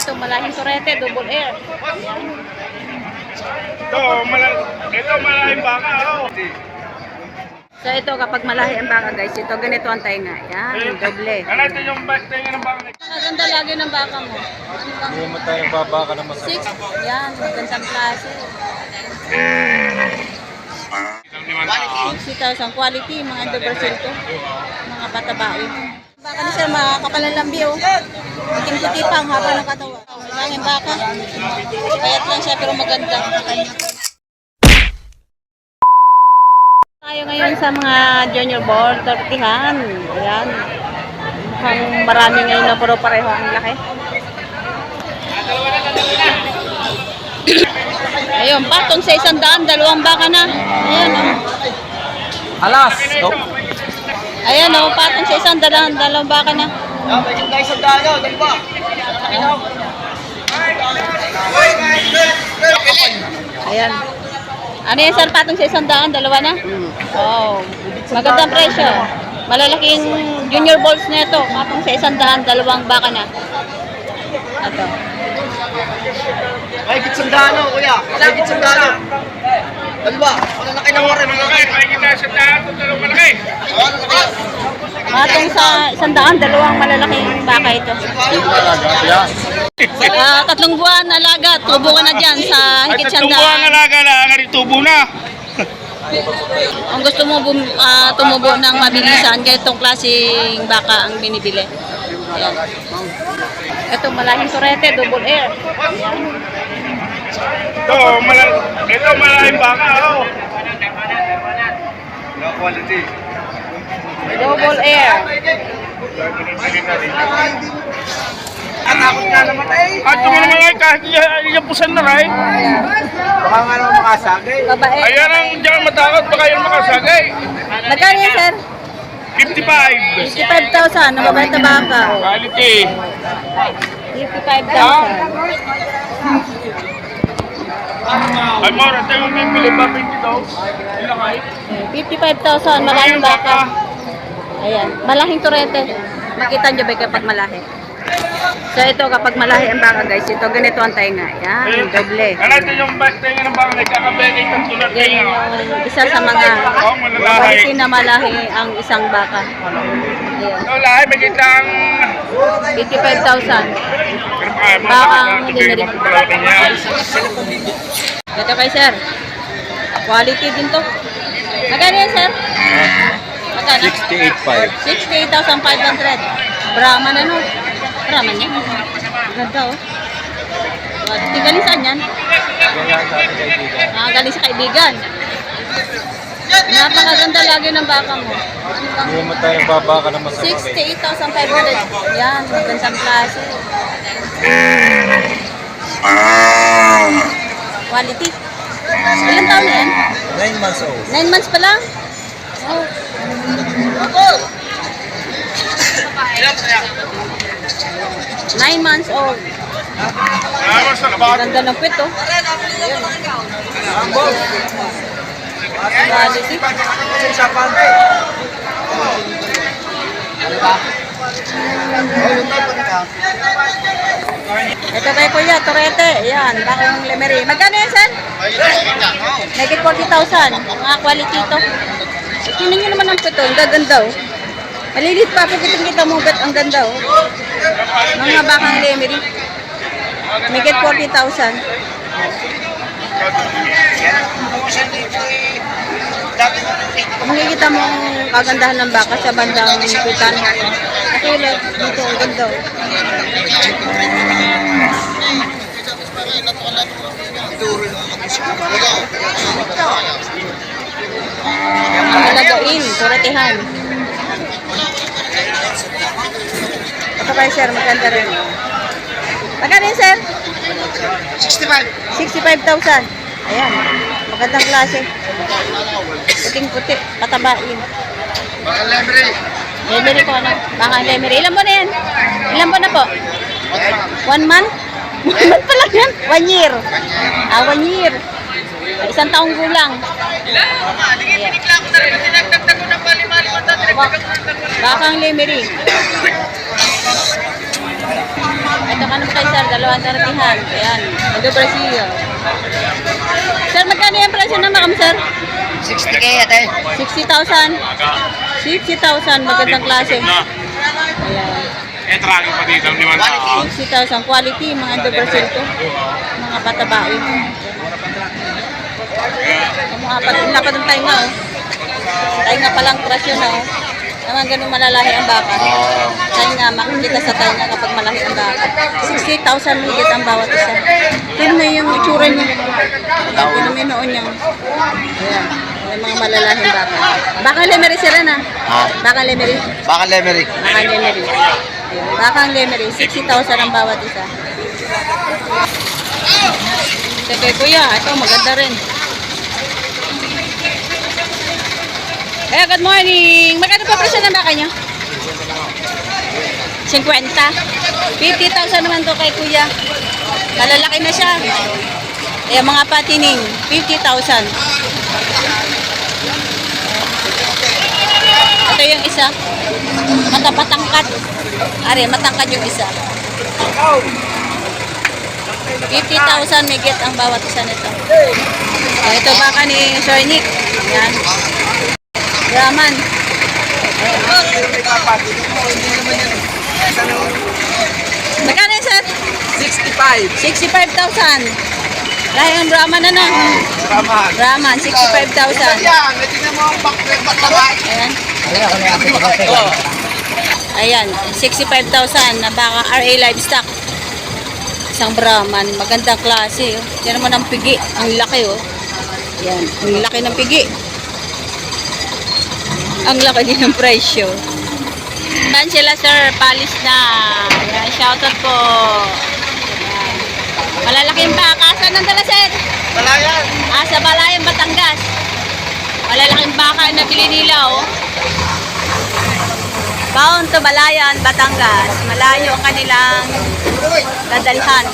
Ito, malahing turete, double air. Ito, malal ito malaking baka. Oh. So ito, kapag malahi ang baka guys, ito ganito ang tainga. Yan, doble. Ano ito yung back tingin ng baka? Maganda lagi ng baka mo. Hindi mo tayo babaka na mas Six. Yan, magandang klase. Tao. 60,000 quality, mga underpercent to. Mga patabain. Baka ni sir, makakapal ng lambi oh. Itim puti pa ang haba ng katawan. Yung baka. Payat lang siya pero maganda. Tayo ngayon sa mga junior board, tortihan. Ayan. Mukhang marami ngayon na puro pareho ang laki. Ayun, patong sa isang daan, dalawang baka na. Ayan, oh. Alas! Oh. Ayan, oh, patong sa isang daan, dalawang baka na. Ayan. Ano yan, sir? Patong sa isang daan, dalawa na? Wow. Magandang presyo. Malalaking junior balls na ito. Patong sa isang daan, dalawang baka na. Ito. May gitsandano, kuya. May gitsandano. Dalawa. Kayo ng wari. Malaki, may kita sa daan. Dalawang malaki. Patong sa isang daan, dalawang malalaking baka ito. Ah, tatlong buwan na laga, tubo ka na dyan sa higit tatlong siyang buwan daan. alaga na. Ang tubo na. Kung gusto mo bum, ah, tumubo ng mabilisan, ganitong klaseng baka ang binibili. Ayan. Ito, malahing turete, double air. Ito, malal ito malaking baka. Oh. No quality. Double air. Atakot nga naman eh. At yung naman ay kahit y- yung pusan na rin. Baka nga naman makasagay. Babae. Ayan ang diyan matakot. Baka yun makasagay. Magkano yan, sir? 55. 55,000 na babae na baka. oh. Quality. 55,000. Ay, more. Ito yung bibili ba 20 daw? Ilang ay? 55,000, malahing baka. Ayan, malahing turete. Makita nyo ba kapag malahi? So ito, kapag malahi ang baka guys, ito ganito ang tainga. Yan, doble. Ano ito yung back tingin ng baka? Nagkakabegay ng tulad Yan kayo. yung isa sa mga Oh, quality na malahi ang isang baka. Ayan, Ito lahat, may kitang... 55,000. Pero kaya mo, Baka nakakabigay hindi na. Ito kay sir. Quality din to. Magkano yan sir? Magkano? 68.5. 68,500. Brahman ano? Raman niya. Ganda oh. Wow. Galing saan yan? Ah, galing sa kaibigan. Napakaganda lagi ng baka mo. Hindi mo tayo babaka na masarap. 68,500. Yan, magandang klase. Quality. Ilan taon na yan? 9 months old. 9 months pa lang? Oh. Ako! Ilan pa yan? 9 months old. Ganda ng pito. Oh. Ayan. Personality. Ito tayo kuya, Torete. Ayan, bakong lemery. Magkano yan, San? Nagit 40,000. Mga quality ito. Tingnan nyo naman ang pito. Oh. Ang gaganda oh. Malilit pa. Pag kita mo, bet ang ganda, oh. Mga bakang lemery. Naked 40,000. Makikita mo ang kagandahan ng baka sa bandang pitan. Katulad dito, ang ganda. oh. Alagain, turatihan. Ito kayo sir, maganda rin. Magkano yun sir? 65. 65,000. Ayan, magandang klase. Puting-puti, patabain. Baka libre. Lemery po, ano? Baka lemery. Ilan po na yan? Ilan po na po? One month? One month pa lang yan? One year. Ah, one year. Isang taong gulang. Ayan. Baka ang lemery. Ito Dito ka naman kay sir, dalawang taratihan. Ayan, Brazil. Sir, magkano yung presyo na makam, sir? 60k ate. 60,000. 60,000, magandang klase. Na. Ayan. Eh, tracking pa dito. Liman tao. 60,000 quality, mga Ando Brazil to. Mga patabae. Ang mga pat, lapad ng tainga, oh. Tainga palang presyo na, oh. Naman ganun malalahi ang baka. Tainga, makikita sa tainga kapag malaki ang baka. 60,000 higit ang bawat isa. Tignan mo yung itsura niya. Ayan, tignan mo yung noon niya. Ayan. Yung mga malalahing baka. Baka lemery sila na. Ha? Baka lemery. Baka Lemerick. Baka lemery. Ayan. Bakang lemery. 60,000 ang bawat isa. Teke kuya, ito maganda rin. Eh, good morning. Magkano po presyo ng baka niyo? 50. 50,000 naman to kay kuya. Malalaki na siya. Eh, mga patining, 50,000. Ito yung isa. Matapatangkat. Are, matangkad yung isa. 50,000 migit ang bawat isa nito. Oh, ito baka ni Sir Nick. Yan. Raman. Magkano yun, sir? 65. 65,000. Lahi ang Brahman na na. Tama. Brahman, 65,000. Yan, may tingnan mo ang back back Ayan. Ayan, 65,000 na baka RA Livestock. Isang Brahman, magandang klase. Oh. Yan naman ang pigi, ang laki oh. Yan, ang laki ng pigi. Ang laki din ng presyo. Yan sila sir, palis na. Yan, shoutout po. Yan. Malalaking baka. Saan ang dala sir? Talayan. Ah, sa Balayan, Batangas. Malalaking baka na bili nila, oh. Bound to Balayan, Batangas. Malayo ang kanilang dadalhan.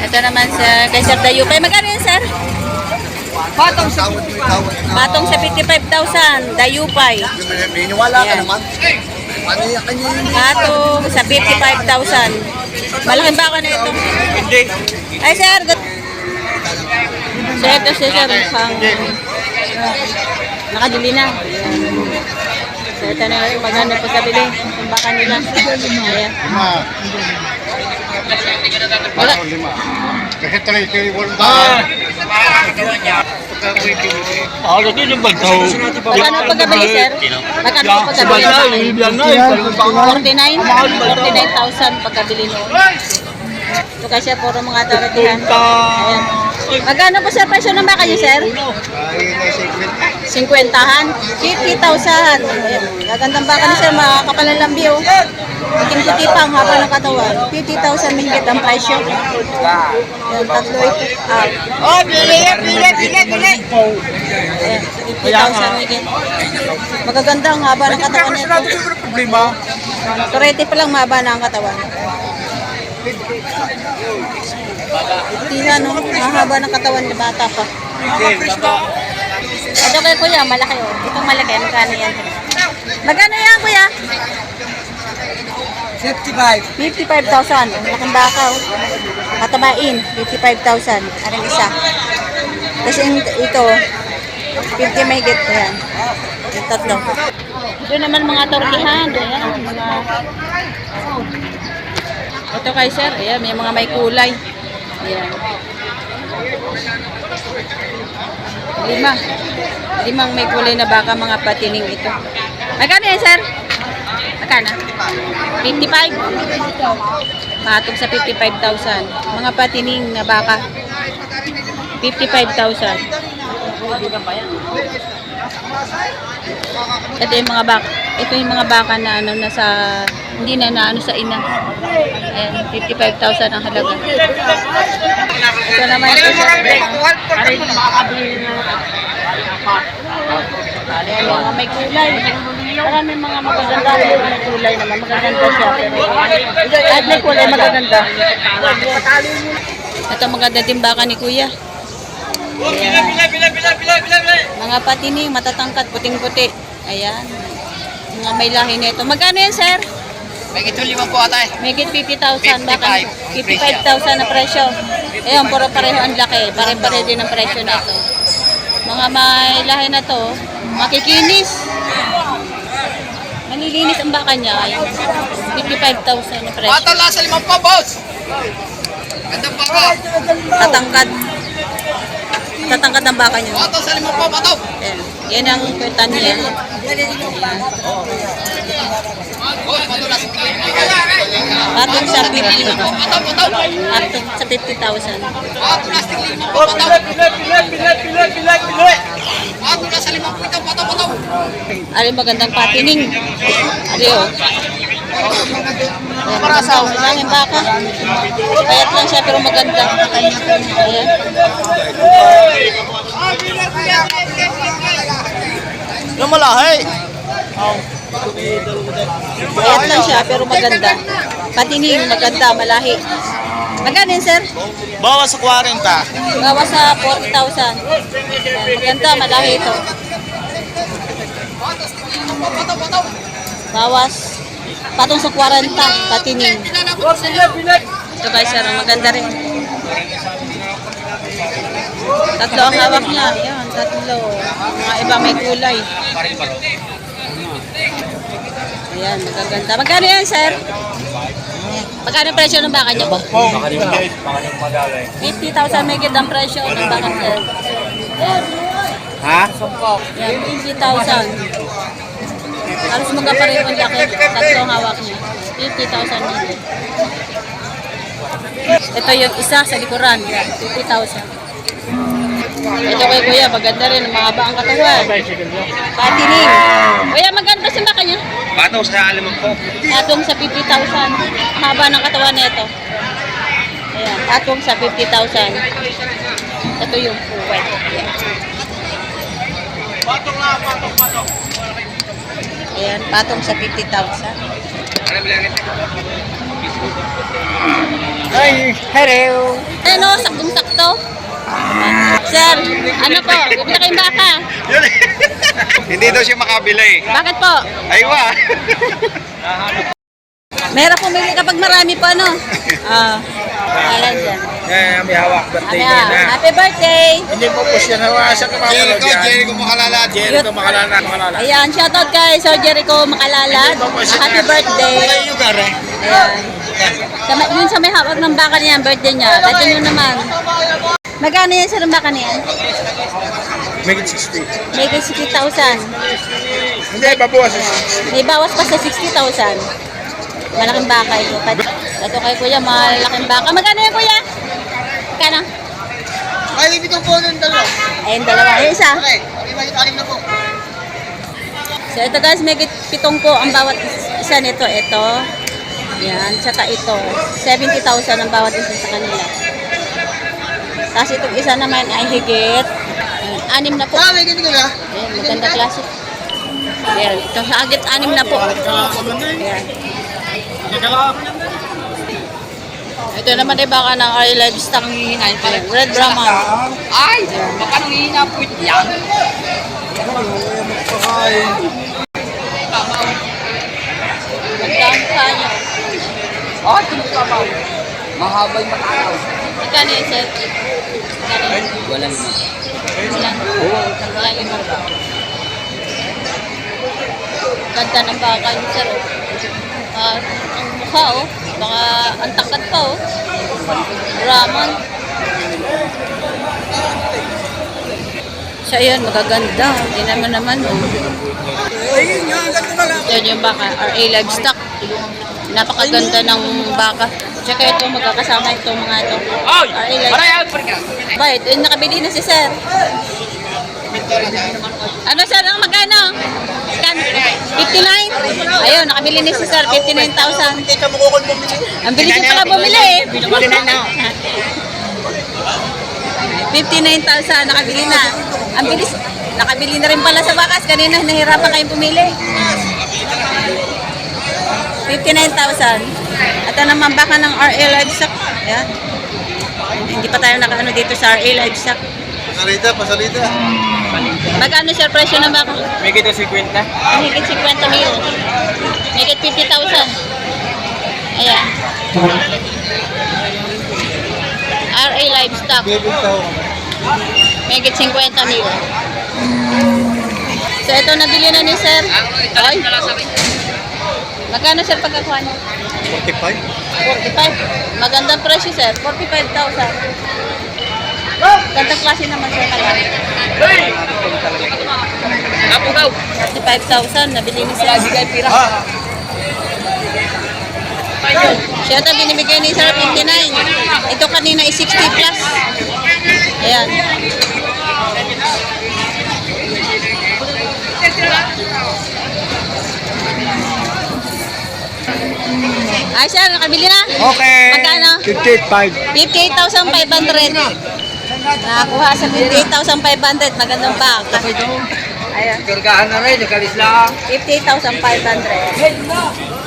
Ito naman sa kay Sir Dayupay. Magkano yan, sir? Patong sa Patong sa 55,000. Dayupay. Miniwala ka naman. Ano yung kanya yung Patong sa 55,000. Malaking baka na ito. Ay, sir. Good. So, ito si sir. Mukhang nakadili na. So, ito na yung maganda po sa bili. Yung baka nila. Ayan. Wala. Kasi tuloy yung walang Ako din yung bagtaw. Magkano ang pagkabili, sir? Magkano ang pagkabili? 49? 49,000 pagkabili nyo. Ito kasi puro mga taratihan. Ayan. Magkano po sa presyo ng baka nyo, sir? 50-han? 50,000. Ayan. Gagandang baka ni sir, makakapal ng lambi, oh. Puting-puti pa ang haba ng katawan. 50,000 mahigit ang presyo. Ayan, tatlo ito. Ah, Oh, pili, pili, pili, pili. ayan, 50,000 mahigit. Magaganda ang haba ng katawan nito. Turete pa lang mahaba na ang katawan. Tina, no? Mahaba ng katawan ni bata pa. Ito kay kuya, malaki oh. Itong malaki, magkano yan? Magkano yan, kuya? 55. 55,000. Ang laking baka, oh. Matabain, 55,000. Anong isa? Kasi ito, 50 may get. Ayan. Yung tatlo. Ito naman mga tortihan. Ayan, mga... Ito kay sir, ayan, may mga may kulay. Ayan. Lima. Limang may kulay na baka mga patining ito. Magkano yan, sir? Magkano? 55? Patong sa 55,000. Mga patining na baka. 55,000. Ito yung mga baka. Ito yung mga baka na ano nasa hindi na naano sa ina. Ayan, 55,000 ang halaga. Ito naman ito sa mga may kulay. Marami mga magaganda. May mga kulay naman. Magaganda siya. Kahit may kulay, magaganda. Ito maganda din baka ni kuya. Ayan. Mga patining, matatangkat, puting-puti. Ayan. Mga may lahi nito. Magkano yan, sir? May ito lima po ata eh. May 50,000 baka 55. 55,000 na presyo. Ayun, puro pareho ang laki. Pare-pareho din ang presyo nito. Mga may lahi na to, makikinis. Malilinis ang baka niya. Ayun, 55,000 na presyo. Bata lang sa limang pa, boss. Gandang baka. Tatangkad. Tatangkad ang baka niya. Bata sa limang pa, bata. Ayan. Yan ang kwenta niya. Patong sa 50. Bata, bata. Patong sa 50,000. Bata lang sa limang pa, bata. Bata lang sa limang pa, bata, bata. Alin magandang patining. Ali oh. Ayan. Lang yung baka. Payat lang siya pero maganda. Ayan. Yung malahi. Payat lang siya pero maganda. Patining, maganda, malahi. Magkano yun, sir? Bawas sa 40. Gawa sa 40,000. Ayan, Maganda, malahi ito. Bawas. Patong sa 40, patining. Ito guys, sir, maganda rin. Tatlo ang hawak niya. Ayan, tatlo. Mga iba may kulay. Ayan, magaganda. Magkano yan, sir? Magkano presyo ng baka niya po? 50,000 may ang presyo ng baka, sir. Ha? Yan, 50,000. Halos magkapareho ang laki. Tatlo hawak niya. 50,000 may Ito yung isa sa likuran. 50,000. Ito kay Kuya, maganda rin. Mahaba ang katawan. Patining. Kuya, maganda si baka niya. Bataw sa alimang po. Atong sa 50,000. Ang haba ng katawan nito. Ayan, atong sa 50,000. Ito yung puwet. Ayan. Ayan, patong sa 50,000. Ay, hello. Ano, saktong-sakto. Sir, ano po? Bibili kayong baka. Hindi daw siya makabila eh. Bakit po? Aywa. Meron pumili kapag marami po, ano? Ah, alam dyan. Eh, may hawak. Birthday Ano, happy birthday! Hindi po po siya nawa sa Jericho, Jericho makalala. Jericho makalala, makalala. Ayan, shoutout kay Sir Jericho Makalalad. Happy birthday! lugar eh. Ayan. Sa, yun sa may hawak ng baka niya, birthday niya. Dati nyo naman. Magkano yan sa ng baka niya? Make it 60. May 60,000. Hindi, babawas. May bawas pa sa 60,000. Malaking baka ito. Ito kay kuya, malaking baka. Magkano yan kuya? Magkano? Ay, ibig po ng dalawa. Ayun, dalawa. Ayun, isa. Okay, may anim na po. So ito guys, may pitong po ang bawat is- isa nito. Ito. Yan. Tsaka ito. 70,000 ang bawat isa sa kanila. Tapos itong isa naman ay higit. Ayan, Anim na po. Ah, may ganito ka? Ayan, maganda klase. Ayan, ito sa agit anim na po. Ayan. Ito naman ay baka ng RA Livestock. Ayan, Red Brahman. Ay, baka nung hihina po yan. Magkang kanya. Ah, tumukabaw. Mahabay matakaw. Magkano yun, sir? Walang mo. Ilan? Wala lima. Ganda ng baka niyo, sir. oh. Ah, ang mukha, oh. Baka ang takat pa, oh. Raman. So, ayun, magaganda. Tingnan mo naman, oh. Yan yung baka, RA Livestock. Napakaganda ng baka. Tsaka ito, magkakasama ito mga ito. Ay, RA Livestock. Ba, ito yung nakabili na si Sir. Ano sir, ang 59? Ayun, nakabili ni si Sir, 59,000. Hindi ka mukukul bumili. Ang bilis yung pala bumili eh. 59,000, nakabili na. Ang bilis, nakabili na rin pala sa bakas. Kanina, nahirapan kayong pumili. 59,000. Ito naman baka ng RA Livestock. Ayan. Hindi pa tayo nakaano dito sa RA Livestock. Pasalita, pasalita. Magkano sir presyo ng baka? Make it 50. Higit 50 mil. Higit 50,000. Ayan. RA Livestock. Megit 50 mil. So, ito nabili na ni Sir. Ay. Magkano sir pagkakuha niyo? 45? 45. Magandang presyo sir. 45,000. Gandang klase naman sir daw. 45,000 nabili ni sir. Bigay pira. Siya ito binibigay ni sir 59. Ito kanina is 60 plus. Ayan. Ay sir, nakabili na? Okay. Magkano? 58.5. 58,500. Nakakuha sa 58,500. Magandang bag. Ayan. Kargahan na rin, nagalis lang. 58,500.